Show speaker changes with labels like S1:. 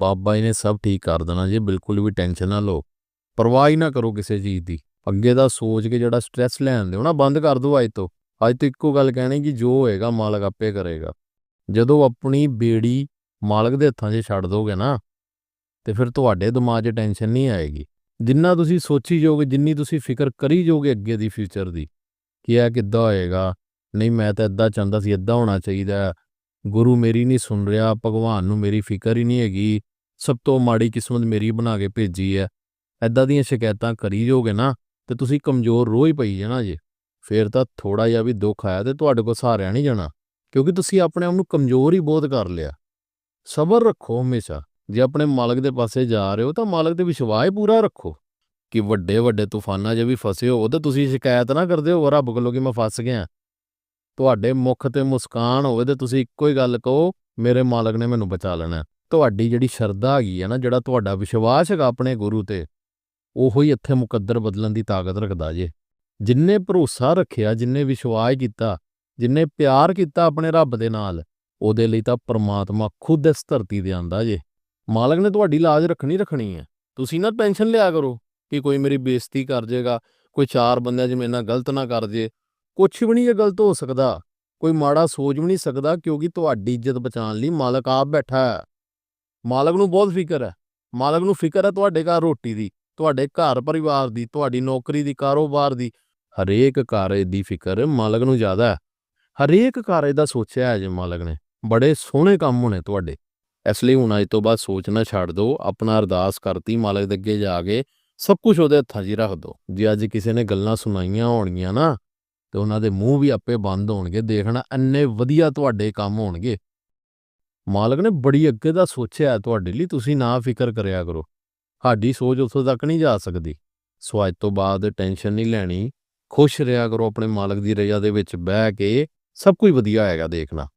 S1: ਬਾਬਾ ਜੀ ਨੇ ਸਭ ਠੀਕ ਕਰ ਦੇਣਾ ਜੀ, ਬਿਲਕੁਲ ਵੀ ਟੈਨਸ਼ਨ ਨਾ ਲਓ। ਪਰਵਾਹ ਹੀ ਨਾ ਕਰੋ ਕਿਸੇ ਚੀਜ਼ ਦੀ। ਅੱਗੇ ਦਾ ਸੋਚ ਕੇ ਜਿਹੜਾ ਸਟ੍ਰੈਸ ਲੈਣ ਦਿਓ ਨਾ, ਬੰਦ ਕਰ ਦਿਓ ਅੱਜ ਤੋਂ। ਅੱਜ ਤੋਂ ਇੱਕੋ ਗੱਲ ਕਹਿਣੀ ਕਿ ਜੋ ਹੋਏਗਾ ਮਾਲਕ ਆਪੇ ਕਰੇਗਾ। ਜਦੋਂ ਆਪਣੀ ਬੇੜੀ ਮਾਲਕ ਦੇ ਹੱਥਾਂ 'ਚ ਛੱਡ ਦੋਗੇ ਨਾ, ਤੇ ਫਿਰ ਤੁਹਾਡੇ ਦਿਮਾਗ 'ਚ ਟੈਨਸ਼ਨ ਨਹੀਂ ਆਏਗੀ। ਜਿੰਨਾ ਤੁਸੀਂ ਸੋਚੀ ਜਾਓਗੇ, ਜਿੰਨੀ ਤੁਸੀਂ ਫਿਕਰ ਕਰੀ ਜਾਓਗੇ ਅੱਗੇ ਦੀ ਫਿਊਚਰ ਦੀ, ਕਿ ਇਹ ਕਿੱਦਾਂ ਹੋਏਗਾ, ਨਹੀਂ ਮੈਂ ਤਾਂ ਇਦਾਂ ਚਾਹੁੰਦਾ ਸੀ ਇਦਾਂ ਹੋਣਾ ਚਾਹੀਦਾ। ਗੁਰੂ ਮੇਰੀ ਨਹੀਂ ਸੁਣ ਰਿਹਾ, ਭਗਵਾਨ ਨੂੰ ਮੇਰੀ ਫਿਕਰ ਹੀ ਨਹੀਂ ਹੈਗੀ। ਸਭ ਤੋਂ ਮਾੜੀ ਕਿਸਮਤ ਮੇਰੀ ਬਣਾ ਕੇ ਭੇਜੀ ਹੈ ਐਦਾਂ ਦੀਆਂ ਸ਼ਿਕਾਇਤਾਂ ਕਰੀ ਜਾਓਗੇ ਨਾ, ਤੇ ਤੁਸੀਂ ਕਮਜ਼ੋਰ ਰੋਹ ਹੀ ਪਈ ਜਾਣਾ ਜੇ। ਫਿਰ ਤਾਂ ਥੋੜਾ ਜਿਹਾ ਵੀ ਦੁੱਖ ਆਇਆ ਤੇ ਤੁਹਾਡੇ ਕੋਲ ਸਹਾਰਿਆ ਨਹੀਂ ਜਾਣਾ, ਕਿਉਂਕਿ ਤੁਸੀਂ ਆਪਣੇ ਆਪ ਨੂੰ ਕਮਜ਼ੋਰ ਹੀ ਬਹੁਤ ਕਰ ਲਿਆ। ਸਬਰ ਰੱਖੋ ਹਮੇਸ਼ਾ, ਜੇ ਆਪਣੇ ਮਾਲਕ ਦੇ ਪਾਸੇ ਜਾ ਰਹੇ ਹੋ ਤਾਂ ਮਾਲਕ ਤੇ ਵਿਸ਼ਵਾਸ ਹੀ ਪੂਰਾ ਰੱਖੋ। ਕਿ ਵੱਡੇ ਵੱਡੇ ਤੂਫਾਨਾਂ 'ਚ ਵੀ ਫਸੇ ਹੋ, ਤੇ ਤੁਸੀਂ ਸ਼ਿਕਾਇਤ ਨਾ ਕਰਦੇ ਹੋ, ਰੱਬ ਕੋਲੋਂ ਕਿ ਮੈਂ ਫਸ ਗਿਆ। ਤੁਹਾਡੇ ਮੁਖ ਤੇ ਮੁਸਕਾਨ ਹੋਵੇ ਤੇ ਤੁਸੀਂ ਇੱਕੋ ਹੀ ਗੱਲ ਕਹੋ, ਮੇਰੇ ਮਾਲਕ ਨੇ ਮੈਨੂੰ ਬਚਾ ਲੈਣਾ। ਤੁਹਾਡੀ ਜਿਹੜੀ ਸ਼ਰਧਾ ਹੈਗੀ ਹੈ ਨਾ, ਜਿਹੜਾ ਤੁਹਾਡਾ ਵਿਸ਼ਵਾਸ ਹੈਗਾ ਆਪਣੇ ਗੁਰੂ ਤੇ, ਉਹੋ ਹੀ ਇੱਥੇ ਮੁਕੱਦਰ ਬਦਲਣ ਦੀ ਤਾਕਤ ਰੱਖਦਾ ਜੇ। ਜਿੰਨੇ ਭਰੋਸਾ ਰੱਖਿਆ, ਜਿੰਨੇ ਵਿਸ਼ਵਾਸ ਕੀਤਾ, ਜਿੰਨੇ ਪਿਆਰ ਕੀਤਾ ਆਪਣੇ ਰੱਬ ਦੇ ਨਾਲ, ਉਹਦੇ ਲਈ ਤਾਂ ਪ੍ਰਮਾਤਮਾ ਖੁਦ ਇਸ ਧਰਤੀ ਤੇ ਆਂਦਾ ਜੇ। ਮਾਲਕ ਨੇ ਤੁਹਾਡੀ ਲਾਜ ਰੱਖਣੀ ਰੱਖਣੀ ਹੈ ਤੁਸੀਂ ਨਾ ਟੈਨਸ਼ਨ ਲਿਆ ਕਰੋ ਕਿ ਕੋਈ ਮੇਰੀ ਬੇਇੱਜ਼ਤੀ ਕਰ ਜਾਏਗਾ ਕੋਈ ਚਾਰ ਬੰਦਿਆਂ ਜਿਵੇਂ ਮੇਰੇ ਗਲਤ ਨਾ ਕਰ ਜੇ। ਕੁਛ ਵੀ ਨਹੀਂ ਇਹ ਗਲਤ ਹੋ ਸਕਦਾ। ਕੋਈ ਮਾੜਾ ਸੋਚ ਵੀ ਨਹੀਂ ਸਕਦਾ ਕਿਉਂਕਿ ਤੁਹਾਡੀ ਇੱਜ਼ਤ ਬਚਾਉਣ ਲਈ ਮਾਲਕ ਆਪ ਬੈਠਾ ਹੈ। ਮਾਲਕ ਨੂੰ ਬਹੁਤ ਫਿਕਰ ਹੈ। ਮਾਲਕ ਨੂੰ ਫਿਕਰ ਹੈ ਤੁਹਾਡੇ ਘਰ ਰੋਟੀ ਦੀ, ਤੁਹਾਡੇ ਘਰ ਪਰਿਵਾਰ ਦੀ, ਤੁਹਾਡੀ ਨੌਕਰੀ ਦੀ, ਕਾਰੋਬਾਰ ਦੀ। ਹਰੇਕ ਕਾਰਜ ਦੀ ਫਿਕਰ ਮਾਲਕ ਨੂੰ ਜ਼ਿਆਦਾ ਹੈ। ਹਰੇਕ ਕਾਰਜ ਦਾ ਸੋਚਿਆ ਹੈ ਜੇ ਮਾਲਕ ਨੇ। ਬੜੇ ਸੋਹਣੇ ਕੰਮ ਹੋਣੇ ਤੁਹਾਡੇ। ਇਸ ਲਈ ਹੁਣ ਅੱਜ ਤੋਂ ਬਾਅਦ ਸੋਚਣਾ ਛੱਡ ਦਿਓ। ਆਪਣਾ ਅਰਦਾਸ ਕਰਤੀ ਮਾਲਕ ਦੇ ਅੱਗੇ ਜਾ ਕੇ। ਸਭ ਕੁਝ ਉਹਦੇ ਹੱਥਾਂ 'ਚ ਹੀ ਰੱਖ ਦਿਓ। ਜੇ ਅੱਜ ਕਿਸੇ ਨੇ ਗੱਲਾਂ ਸੁਣਾਈਆਂ ਹੋਣਗੀਆਂ ਨਾ, ਤੇ ਉਹਨਾਂ ਦੇ ਮੂੰਹ ਵੀ ਆਪੇ ਬੰਦ ਹੋਣਗੇ। ਦੇਖਣਾ ਇੰਨੇ ਵਧੀਆ ਤੁਹਾਡੇ ਕੰਮ ਹੋਣਗੇ। ਮਾਲਕ ਨੇ ਬੜੀ ਅੱਗੇ ਦਾ ਸੋਚਿਆ ਤੁਹਾਡੇ ਲਈ, ਤੁਸੀਂ ਨਾ ਫਿਕਰ ਕਰਿਆ ਕਰੋ। ਸਾਡੀ ਸੋਚ ਉੱਥੋਂ ਤੱਕ ਨਹੀਂ ਜਾ ਸਕਦੀ। ਸੋ ਅੱਜ ਤੋਂ ਬਾਅਦ ਟੈਨਸ਼ਨ ਨਹੀਂ ਲੈਣੀ। ਖੁਸ਼ ਰਿਹਾ ਕਰੋ ਆਪਣੇ ਮਾਲਕ ਦੀ ਰਜ਼ਾ ਦੇ ਵਿੱਚ ਬਹਿ ਕੇ, ਸਭ ਕੁਝ ਵਧੀਆ ਆਏਗਾ ਦੇਖਣਾ।